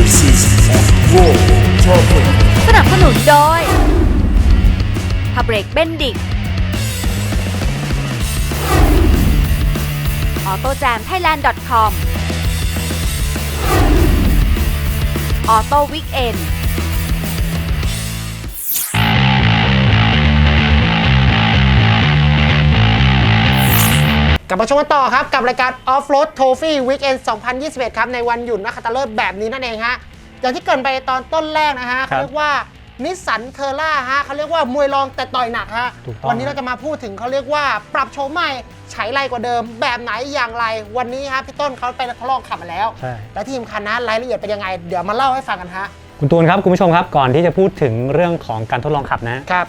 new season of War Topic สนับสนุนโดยพาเบรกเบนดิกออโต้แจมไทยแลนด์ .com ออโต้วิกเอน กลับมาชมกันต่อครับ กับรายการ Off Road Trophy Weekend 2021 ครับ ในวันหยุดนักขัตฤกษ์แบบนี้นั่นเองฮะ อย่างที่เกรินไปตอนต้นแรกนะฮะครัเขาบเรียกว่านิสสันเทอร่าฮะเขาเรียกว่ามวยรองแต่ต่อยหนักฮะถูกต้องวันนี้เราจะมาพูดถึงเขาเรียกว่าปรับโฉมใหม่ใช้ไรกว่าเดิม แบบไหนอย่างไร วันนี้ฮะพี่ต้นเขาไปทดลองขับมาแล้วใช่และที่สำคัญนะรายละเอียดเป็นยังไง เดี๋ยวมาเล่าให้ฟังกันฮะคุณตูนครับคุณผู้ชมครับก่อนที่จะพูดถึงเรื่องของการทดลองขับนะครับ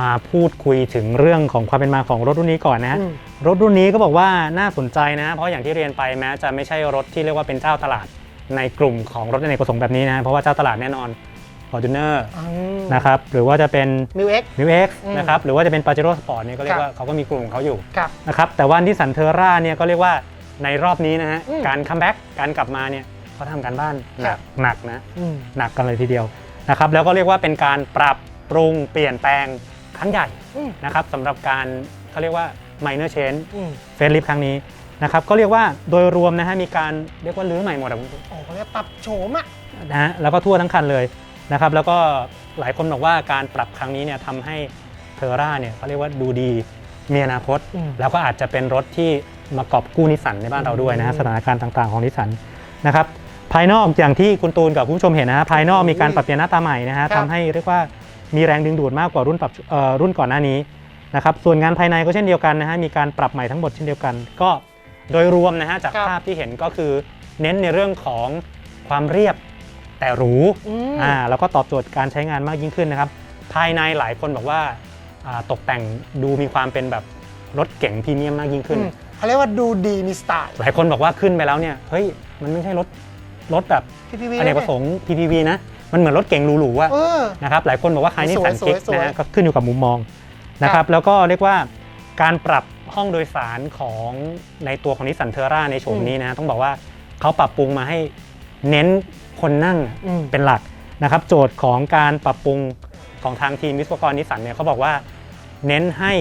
มาพูดคุยถึงเรื่องของความเป็นมาของรถรุ่นนี้ก่อนนะอืม รถรุ่นนี้ก็บอกว่าน่าสนใจนะ เพราะอย่างที่เรียนไปแม้จะไม่ใช่รถที่เรียกว่าเป็นเจ้าตลาดในกลุ่มของรถอเนกประสงค์แบบนี้นะ เพราะว่าเจ้าตลาดแน่นอน Fortuner นะครับหรือว่าจะเป็นมิวเอ็ก m ิ X อืมนะครับหรือว่าจะเป็น Pajero Sport เนี่ยก็เรียครักบว่าเขาก็มีกลุ่มของเขาอยู่ครับนะครับแต่ว่าที่สันเทอร่าเนี่ยก็เรียกว่าในรอบนี้นะฮะอืมการคัมแบ็กการกลับมาเนี่ยเขาทำการบ้านหครันับกหนักนะอืมหนักกันเลยทีเดียวนะครับแล้วก็เรียกว่าเป็นการปรับปรุงเปลี่ยนแปลงครั้งใหญ่อืมนะครับสำหรับการเขาเรียกว่า minor change อืมเฟสลิฟครั้งนี้นะครับก็เรียกว่าโดยรวมนะฮะมีการเรียกว่ารื้อใหม่หมดอะโอ้เขาเรียกปรับโฉมอะนะฮะแล้วก็ทั่วทั้งคันเลยนะครับแล้วก็หลายคนบอกว่าการปรับครั้งนี้เนี่ยทำให้เทอร่าเนี่ยเขาเรียกว่าดูดีมีอนาคตอืมแล้วก็อาจจะเป็นรถที่มากอบกู้นิสสันในบ้านเราด้วยนะฮะอืมสถานการณ์ต่างๆของนิสสันนะครับภายนอกอย่างที่คุณตูนกับคุณผู้ชมเห็นนะฮะภายนอกมีการปรับเปลี่ยนหน้าตาใหม่นะฮะครับทำให้เรียกว่ามีแรงดึงดูดมากกว่ารุ่นปรับเอ่อรุ่นก่อนหน้านี้ นะครับส่วนงานภายในก็เช่นเดียวกันนะฮะมีการปรับใหม่ทั้งหมดเช่นเดียวกัน ก็โดยรวมนะฮะจากครับภาพที่เห็นก็คือเน้นในเรื่องของความเรียบแต่หรูอืม อ่าแล้วก็ตอบโจทย์การใช้งานมากยิ่งขึ้นนะครับ ภายในหลายคนบอกว่าอ่าตกแต่งดูมีความเป็นแบบรถเก๋งพรีเมียมมากยิ่งขึ้น อืมเขาเรียกว่าดูดีมีสไตล์หลายคนบอกว่าขึ้นไปแล้วเนี่ยเฮ้ยมันไม่ใช่รถรถแบบพี่พี่อเนกประสงค์ PPV นะมันเหมือนรถเก๋งหรูๆอะเออ นะครับหลายคนบอกว่าคล้ายนิสสันสวยคิกสวย นะฮะก็ขึ้นอยู่กับมุมมอง นะครับแล้วก็เรียกว่าการปรับห้องโดยสารของในตัวของนิสสันเทอร่าในโฉมนี้นะต้องบอกว่าเขาปรับปรุงมาให้เน้นคนนั่งอะอืมเป็นหลักนะครับโจทย์ของการปรับปรุงของทางทีมวิศวกรนิสสันเนี่ยเขาบอกว่าเน้นให้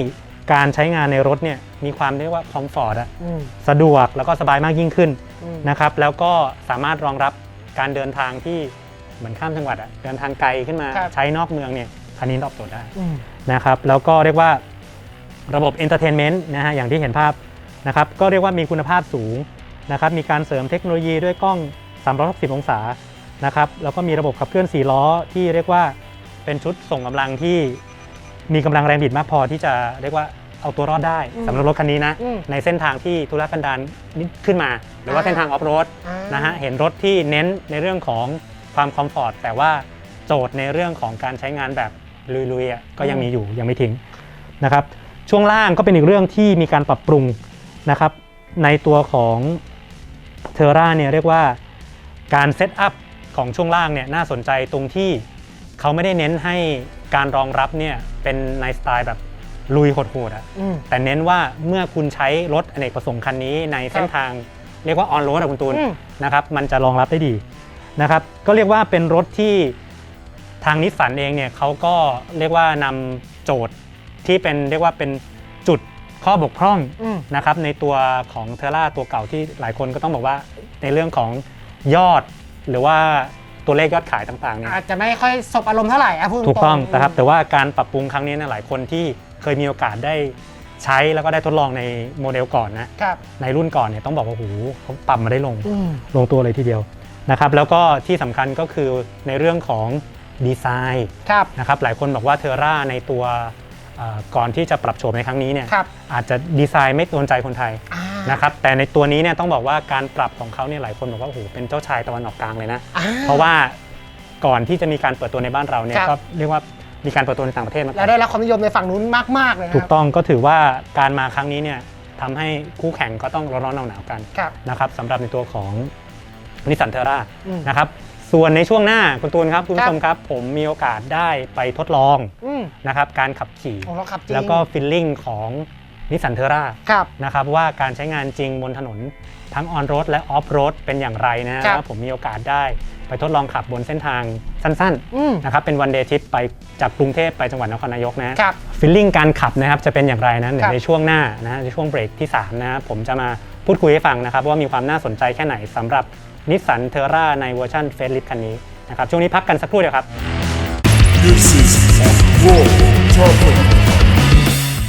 การใช้งานในรถเนี่ยมีความเรียกว่าคอมฟอร์ตอะอืมสะดวกแล้วก็สบายมากยิ่งขึ้นอืมนะครับแล้วก็สามารถรองรับการเดินทางที่เหมือนข้ามจังหวัดอะเดินทางไกลขึ้นมาครับใช้นอกเมืองเนี่ย คันนี้ตอบโจทย์ได้อืมนะครับแล้วก็เรียกว่าระบบเอนเตอร์เทนเมนต์นะฮะอย่างที่เห็นภาพนะครับก็เรียกว่ามีคุณภาพสูงนะครับมีการเสริมเทคโนโลยีด้วยกล้อง 360 องศานะครับแล้วก็มีระบบขับเคลื่อน 4 ล้อ ที่เรียกว่าเป็นชุดส่งกำลังที่มีกำลังแรงบิดมากพอที่จะเรียกว่าเอาตัวรอดได้อืมสำหรับรถคันนี้นะอืมในเส้นทางที่ทุรกันดารนิดขึ้นมา หรือว่าอ่าเส้นทางออฟโรดอ่านะฮะเห็นรถที่เน้นในเรื่องของความคอมฟอร์ตแต่ว่าโจทย์ในเรื่องของการใช้งานแบบ ลุยๆอะก็ยังมีอยู่ยังไม่ทิ้งนะครับ ช่วงล่างก็เป็นอีกเรื่องที่มีการปรับปรุงนะครับ ในตัวของเทอร่าเนี่ยเรียกว่าการเซตอัพของช่วงล่างเนี่ยน่าสนใจตรงที่เขาไม่ได้เน้นให้การรองรับเนี่ยเป็นในสไตล์แบบลุยโหดๆอะอืมแต่เน้นว่าเมื่อคุณใช้รถอเนกประสงค์คันนี้ในเส้นทางเรียกว่าออนโรดอะคุณตูนอืมนะครับมันจะรองรับได้ดีนะครับ ก็เรียกว่าเป็นรถที่ทางนิสสันเองเนี่ยเขาก็เรียกว่านำโจทย์ที่เป็นเรียกว่าเป็นจุดข้อบกพร่องอืมนะครับในตัวของเทอร่าตัวเก่าที่หลายคนก็ต้องบอกว่าในเรื่องของยอดหรือว่าตัวเลขยอดขายต่างๆเนี่ยอาจจะไม่ค่อยสบอารมณ์เท่าไหร่อะพูดถูกต้องๆนะครับแต่ว่าการปรับปรุงครั้งนี้นะหลายคนที่เคยมีโอกาสได้ใช้แล้วก็ได้ทดลองในโมเดลก่อนนะครับในรุ่นก่อนเนี่ยต้องบอกว่าโอ้โหเขาปรับมาได้ลงอืมลงตัวเลยทีเดียวนะครับแล้วก็ที่สำคัญก็คือในเรื่องของ ดีไซน์ครับ นะครับหลายคนบอกว่าเทอร่าในตัวเอ่อก่อนที่จะปรับโฉมในครั้งนี้เนี่ยครับ อาจจะดีไซน์ไม่โดนใจคนไทยอ่านะครับแต่ในตัวนี้เนี่ยต้องบอกว่าการปรับของเขาเนี่ยหลายคนบอกว่าโอ้โหเป็นเจ้าชายตะวันออกกลางเลยนะ อ่ เพราะว่าก่อนที่จะมีการเปิดตัวในบ้านเราเนี่ยครับ ก็เรียกว่ามีการเปิดตัวในต่างประเทศมาก่แล้อวนได้รับความนิยมในฝั่งนู้นมากๆเลยนะถูกต้องก็ถือว่าการมาครั้งนี้เนี่ยทำให้คู่แข่งก็ต้องร้อนๆหนาวๆกันครับ นะครับสำหรับในตัวของนิสสันเทอร่าอืม นะครับ ส่วนในช่วงหน้าคุณตูนครับคุณครัผู้บชมครับ ผมมีโอกาสได้ไปทดลองอืมนะครับการขับขี่ โอ้เราขับจริง แล้วก็ฟิลลิ่งของนิสสันเทอร่าครับ นะครับว่าการใช้งานจริงบนถนนทั้งออนโรดและออฟโรดเป็นอย่างไรนะฮะครับ แล้วผมมีโอกาสได้ ไปทดลองขับบนเส้นทางสั้นอืมๆนะครับเป็นวันเดย์ทริปไปจากกรุงเทพไปจังหวัดนครนายกนะฮะครับฟีลลิ่งการขับนะครับจะเป็นอย่างไรนะเดี๋ยครัวบในช่วงหน้านะฮะในช่วงเบรกที่ 3นะฮะผมจะมาพูดคุยให้ฟังนะครับว่ามีความน่าสนใจแค่ไหนสำหรับนิสสันเทอร่าในเวอร์ชันเฟสลิฟคันนี้นะครับช่วงนี้พักกันสักครู่เดียวครับ This is Raw Topic.